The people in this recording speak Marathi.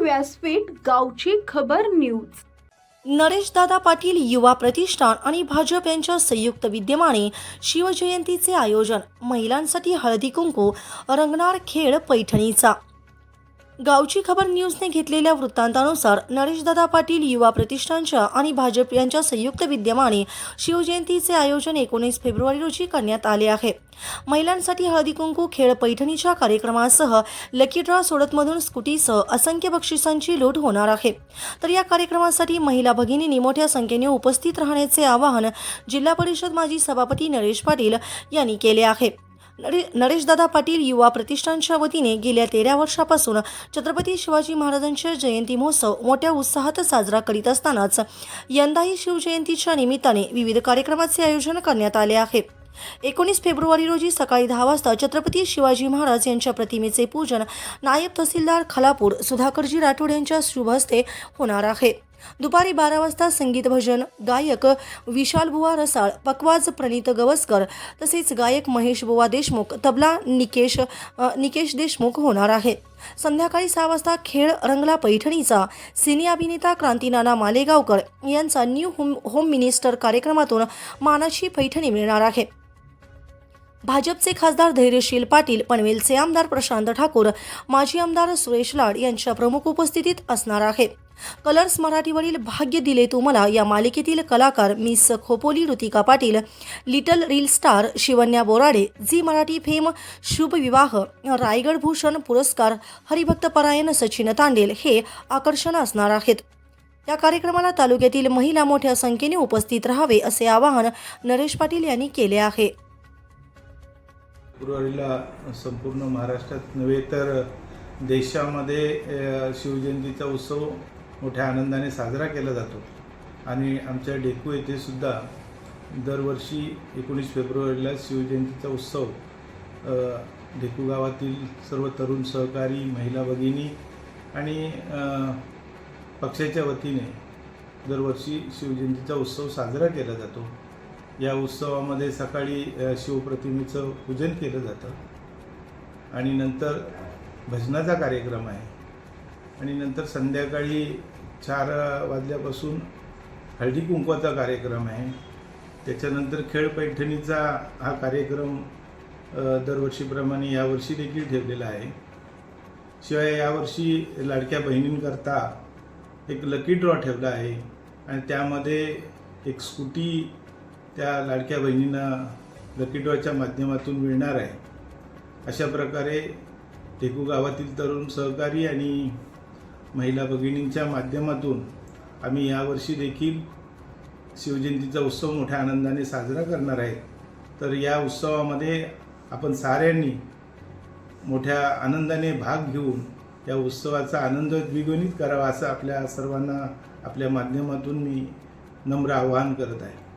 व्यासपीठ गावची खबर न्यूज. नरेशदादा पाटील युवा प्रतिष्ठान आणि भाजप यांच्या संयुक्त विद्यमाने शिवजयंतीचे आयोजन महिलांसाठी हळदी कुंकू रंगणार खेळ पैठणीचा. गावची खबर न्यूजने घेतलेल्या वृत्तांतानुसार नरेशदादा पाटील युवा प्रतिष्ठानच्या आणि भाजप यांच्या संयुक्त विद्यमाने शिवजयंतीचे आयोजन एकोणीस फेब्रुवारी रोजी करण्यात आले आहे. महिलांसाठी हळदी कुंकू खेळ पैठणीच्या कार्यक्रमासह लकी ड्रॉ सोडतमधून स्कूटीसह असंख्य बक्षिसांची लूट होणार आहे. तर या कार्यक्रमासाठी महिला भगिनींनी मोठ्या संख्येने उपस्थित राहण्याचे आवाहन जिल्हा परिषद माजी सभापती नरेश पाटील यांनी केले आहे. नरे नरेशदादा पाटील युवा प्रतिष्ठानच्या वतीने गेल्या तेरा वर्षापासून छत्रपती शिवाजी महाराजांच्या जयंती महोत्सव मोठ्या उत्साहात साजरा करीत असतानाच यंदाही शिवजयंतीच्या निमित्ताने विविध कार्यक्रमाचे आयोजन करण्यात आले आहे. एकोणीस फेब्रुवारी रोजी सकाळी दहा वाजता छत्रपती शिवाजी महाराज यांच्या प्रतिमेचे पूजन नायब तहसीलदार खलापूर सुधाकरजी राठोड यांच्या शुभ हस्ते होणार आहे. दुपारी बारा वाजता संगीत भजन गायक विशाल बुवा रसाळ पकवाज प्रणित गवसकर तसेच गायक महेश बुवा देशमुख तबला निकेश निकेश देशमुख होणार आहे. संध्याकाळी सहा वाजता खेळ रंगला पैठणीचा सिने अभिनेता क्रांतीनाना मालेगावकर यांचा न्यू होम होम मिनिस्टर कार्यक्रमातून मानाची पैठणी मिळणार आहे. भाजपचे खासदार धैर्यशील पाटील पनवेलचे आमदार प्रशांत ठाकूर माजी आमदार सुरेश लाड यांच्या प्रमुख उपस्थितीत असणार आहे. कलर्स मराठीवरील भाग्य दिले तुम्हाला या मालिकेतील कलाकार miss Khopoli Ritika Patil little reel star Shivanya Borade Zee Marathi fame Shubh Vivah Raigad Bhushan पुरस्कार हरिभक्त परायण सचिन तांडेल हे आकर्षण असणार आहेत. या कार्यक्रमाला तालुक्यातील महिला मोठ्या संख्येने उपस्थित राहावे असे आवाहन नरेश पाटील यांनी केले आहे. फेब्रुवारीला संपूर्ण महाराष्ट्रात नव्हे तर देशामध्ये शिवजयंतीचा उत्सव मोठ्या आनंदाने साजरा केला जातो. आणि आमच्या डेकू येथे सुद्धा दरवर्षी एकोणीस फेब्रुवारीला शिवजयंतीचा उत्सव ढेकू डेकू गावातील सर्व तरुण सहकारी महिला भगिनी आणि पक्षाच्या वतीने दरवर्षी शिवजयंतीचा उत्सव साजरा केला जातो. या उत्सवामध्ये सकाळी शिवप्रतिमेचं पूजन केलं जातं. आणि नंतर भजनाचा कार्यक्रम आहे. आणि नंतर संध्याकाळी चार वाजल्यापासून हळदी कुंकवाचा कार्यक्रम आहे. त्याच्यानंतर खेळ पैठणीचा हा कार्यक्रम दरवर्षीप्रमाणे यावर्षी देखील ठेवलेला आहे. शिवाय यावर्षी लाडक्या बहिणींकरता एक लकी ड्रॉ ठेवला आहे. आणि त्यामध्ये एक स्कूटी त्या लाडक्या बहिणींना लकी ड्रॉच्या माध्यमातून मिळणार आहे. अशा प्रकारे टेकू गावातील तरुण सहकारी आणि महिला भगिनींच्या माध्यमातून आम्ही यावर्षी देखील शिवजयंतीचा उत्सव मोठ्या आनंदाने साजरा करणार आहे. तर या उत्सवामध्ये आपण साऱ्यांनी मोठ्या आनंदाने भाग घेऊन या उत्सवाचा आनंद द्विगुणित करावा असं आपल्या सर्वांना आपल्या माध्यमातून मी नम्र आवाहन करत आहे.